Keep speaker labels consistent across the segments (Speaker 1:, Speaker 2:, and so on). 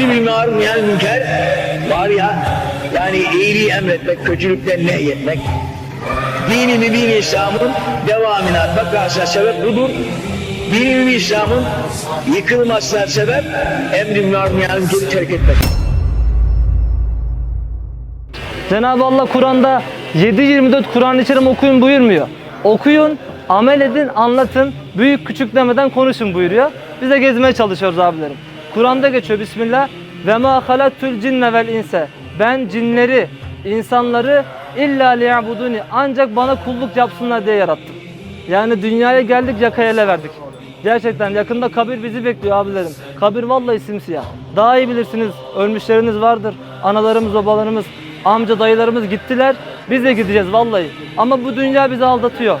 Speaker 1: emri bil maruf yani münker var ya yani iyiliği emretmek, kötülükten nehyetmek. Dini mübin İslam'ın devamına bakarsa sebep budur. Dini mübin İslam'ın yıkılmasına sebep emri bil maruf yani münkeri terk etmek.
Speaker 2: Cenab-ı Allah Kur'an'da 7-24 Kur'an-ı okuyun buyurmuyor. Okuyun, amel edin, anlatın, büyük küçük demeden konuşun buyuruyor. Biz de gezmeye çalışıyoruz abilerim. Kur'an'da geçiyor Bismillah. Ve ma halaktul cinne vel inse. Ben cinleri, insanları illa liyabuduni ancak bana kulluk yapsınlar diye yarattım. Yani dünyaya geldik yakaya ele verdik. Gerçekten yakında kabir bizi bekliyor abilerim. Kabir vallahi simsiyah. Daha iyi bilirsiniz. Ölmüşleriniz vardır. Analarımız, babalarımız, amca, dayılarımız gittiler. Biz de gideceğiz vallahi. Ama bu dünya bizi aldatıyor.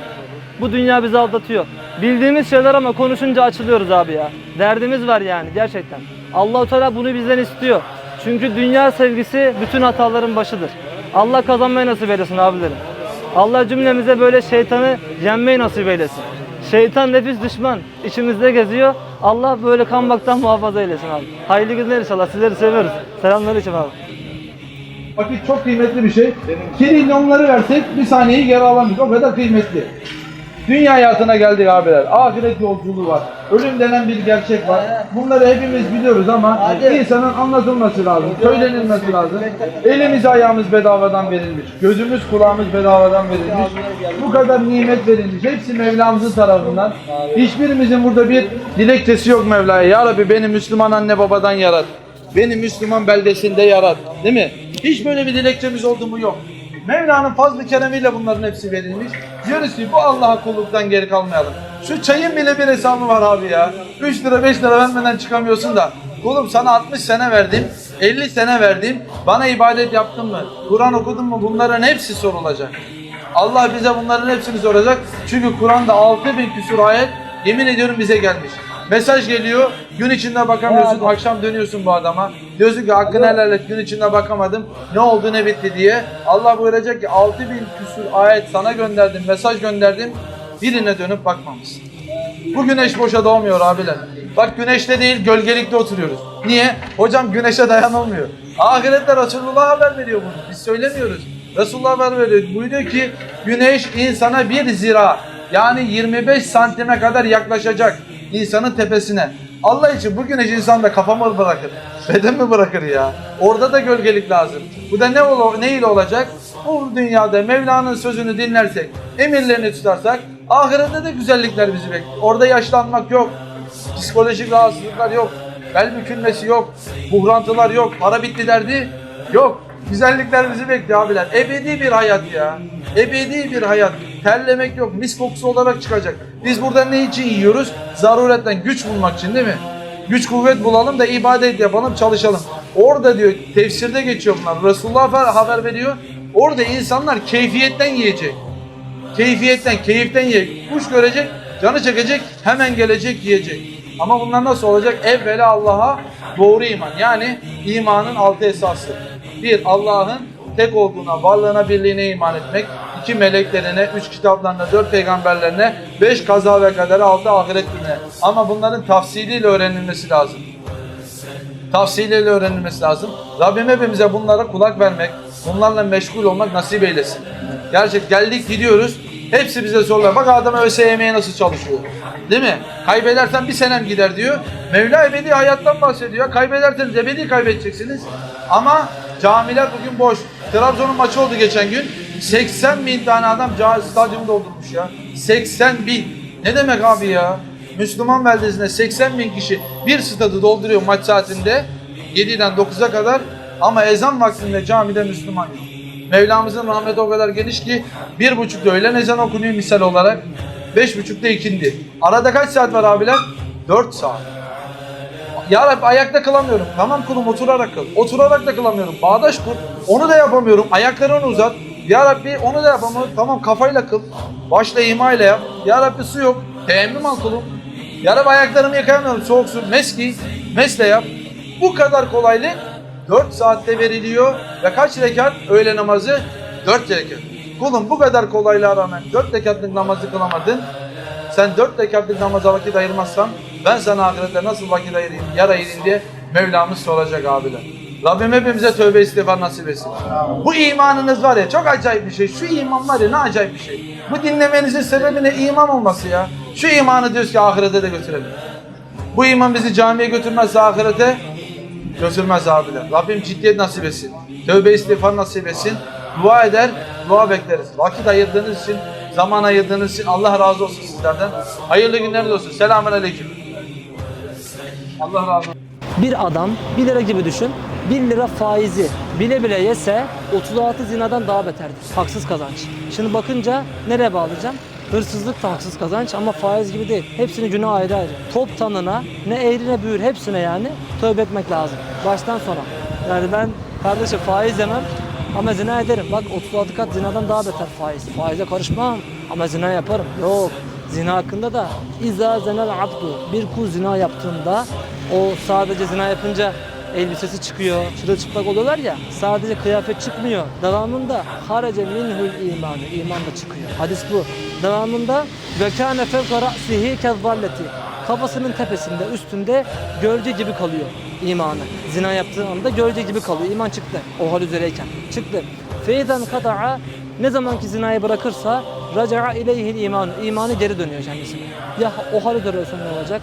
Speaker 2: Bu dünya bizi aldatıyor. Bildiğimiz şeyler ama konuşunca açılıyoruz abi ya. Derdimiz var yani gerçekten. Allahu Teala bunu bizden istiyor. Çünkü dünya sevgisi bütün hataların başıdır. Allah kazanmayı nasip eylesin abilerim. Allah cümlemize böyle şeytanı yenmeyi nasip eylesin. Şeytan nefis düşman içimizde geziyor. Allah böyle kanmaktan muhafaza eylesin abi. Hayırlı günler inşallah. Sizleri seviyoruz. Selamünaleyküm abi.
Speaker 3: Vakit çok kıymetli bir şey. Trilyonları versek bir saniyeyi geri alamayız. O kadar kıymetli. Dünya hayatına geldik abiler. Ahiret yolculuğu var. Ölüm denen bir gerçek var. Bunları hepimiz biliyoruz ama insanın anlatılması lazım. Söylenilmesi lazım. Elimiz ayağımız bedavadan verilmiş. Gözümüz kulağımız bedavadan verilmiş. Bu kadar nimet verilmiş. Hepsi Mevlamızın tarafından. Hiçbirimizin burada bir dilekçesi yok Mevla'ya. Ya Rabbi beni Müslüman anne babadan yarat. Beni Müslüman beldesinde yarat. Değil mi? Hiç böyle bir dilekçemiz oldu mu yok. Mevla'nın fazlı keremiyle bunların hepsi verilmiş. Diyoruz ki bu Allah'a kulluktan geri kalmayalım. Şu çayın bile bir hesabı var abi ya. 3 lira 5 lira vermeden çıkamıyorsun da. Kulum sana 60 sene verdim, 50 sene verdim. Bana ibadet yaptın mı? Kur'an okudun mu? Bunların hepsi sorulacak. Allah bize bunların hepsini soracak. Çünkü Kur'an'da 6000 küsur ayet yemin ediyorum bize gelmiş. Mesaj geliyor, gün içinde bakamıyorsun, akşam dönüyorsun bu adama. Diyorsun ki hakkını helal et, gün içinde bakamadım, ne oldu ne bitti diye. Allah buyuracak ki 6000 küsur ayet sana gönderdim, mesaj gönderdim, birine dönüp bakmamışsın. Bu güneş boşa doğmuyor abiler. Bak güneşte değil gölgelikte oturuyoruz. Niye? Hocam güneşe dayanılmıyor. Ahirette Resulullah haber veriyor bunu. Biz söylemiyoruz. Resulullah haber veriyor. Buyuruyor ki güneş insana bir zira yani 25 santime kadar yaklaşacak insanın tepesine. Allah için bu güneş insanda kafa mı bırakır? Beden mi bırakır ya? Orada da gölgelik lazım. Bu da ne, ol ne ile olacak? Bu dünyada Mevla'nın sözünü dinlersek, emirlerini tutarsak ahirette de güzellikler bizi bekliyor. Orada yaşlanmak yok. Psikolojik rahatsızlıklar yok. Bel bükülmesi yok. Buhrantılar yok. Para bitti derdi yok. Güzellikler bizi bekliyor abiler. Ebedi bir hayat ya. Ebedi bir hayat. Terlemek yok. Mis kokusu olarak çıkacak. Biz burada ne için yiyoruz? Zaruretten güç bulmak için değil mi? Güç kuvvet bulalım da ibadet yapalım, çalışalım. Orada diyor, tefsirde geçiyor bunlar. Resulullah haber- veriyor. Orada insanlar keyfiyetten yiyecek. Keyfiyetten, keyiften yiyecek. Kuş görecek, canı çekecek, hemen gelecek, yiyecek. Ama bunlar nasıl olacak? Evvela Allah'a doğru iman. Yani imanın altı esası. Bir, Allah'ın tek olduğuna, varlığına, birliğine iman etmek. iki meleklerine, üç kitaplarına, dört peygamberlerine, beş kaza ve kadere, altı ahiret gününe. Ama bunların tafsiliyle öğrenilmesi lazım tavsiyelerle öğrenilmesi lazım. Rabbim hepimize bunlara kulak vermek, bunlarla meşgul olmak nasip eylesin. Gerçek geldik gidiyoruz. Hepsi bize sorular. Bak adam ÖSYM'ye nasıl çalışıyor. Değil mi? Kaybedersen bir senem gider diyor. Mevla ebedi hayattan bahsediyor. Kaybederseniz ebedi kaybedeceksiniz. Ama camiler bugün boş. Trabzon'un maçı oldu geçen gün. 80 bin tane adam stadyumu doldurmuş ya. 80 bin. Ne demek abi ya? Müslüman beldesinde 80 bin kişi bir stadı dolduruyor maç saatinde 7'den 9'a kadar ama ezan vaktinde camide Müslüman yok. Mevlamızın rahmeti o kadar geniş ki bir buçukta öğlen ezan okunuyor misal olarak beş buçukta ikindi. Arada kaç saat var abiler? 4 saat. Ya Rabbi ayakta kılamıyorum. Tamam kulum oturarak kıl. Oturarak da kılamıyorum. Bağdaş kur. Onu da yapamıyorum. Ayaklarını uzat. Ya Rabbi onu da yapamıyorum. Tamam kafayla kıl. Başla imayla yap. Ya Rabbi su yok. Teyemmüm al kulum. Ya Rabbi ayaklarımı yıkayamıyorum. Soğuk su. Mes giy. Mesle yap. Bu kadar kolaylık 4 saatte veriliyor. Ve kaç rekat öğle namazı? 4 rekat. Kulum bu kadar kolaylığa rağmen 4 rekatlık namazı kılamadın. Sen dört rekatlık namaza vakit ayırmazsan ben sana ahirette nasıl vakit ayırayım, yer ayırayım diye Mevlamız soracak abiler. Rabbim hepimize tövbe istiğfar nasip etsin. Bu imanınız var ya çok acayip bir şey. Şu iman var ya ne acayip bir şey. Bu dinlemenizin sebebi ne? iman olması ya. Şu imanı diyoruz ki ahirete de götürelim. Bu iman bizi camiye götürmezse ahirete götürmez abiler. Rabbim ciddiyet nasip etsin. Tövbe istiğfar nasip etsin. Dua eder, dua bekleriz. Vakit ayırdığınız için, zaman ayırdığınız için Allah razı olsun sizlerden. Hayırlı günleriniz olsun. Selamun aleyküm. Allah razı olsun.
Speaker 2: Bir adam 1 lira gibi düşün. 1 lira faizi bile bile yese 36 zinadan daha beterdir. Haksız kazanç. Şimdi bakınca nereye bağlayacağım? Hırsızlık da haksız kazanç ama faiz gibi değil. Hepsinin günahı ayrı ayrı. Top tanına ne eğri ne büğür hepsine yani tövbe etmek lazım. Baştan sona. Yani ben kardeşim faiz yemem ama zina ederim. Bak 36 kat zinadan daha beter faiz. Faize karışmam ama zina yaparım. Yok. Zina hakkında da İza zenel abdu bir kul zina yaptığında o sadece zina yapınca elbisesi çıkıyor, çırılçıplak oluyorlar ya sadece kıyafet çıkmıyor. Devamında harece minhul imanı, iman da çıkıyor. Hadis bu. Devamında ve kâne fevka ra'sihi kezzalleti kafasının tepesinde, üstünde gölge gibi kalıyor imanı. Zina yaptığı anda gölge gibi kalıyor. İman çıktı. O hal üzereyken. Çıktı. Feyden kata'a ne zamanki zinayı bırakırsa raca'a ileyhil iman. İmanı geri dönüyor kendisine. Ya o hal üzere olsa ne olacak?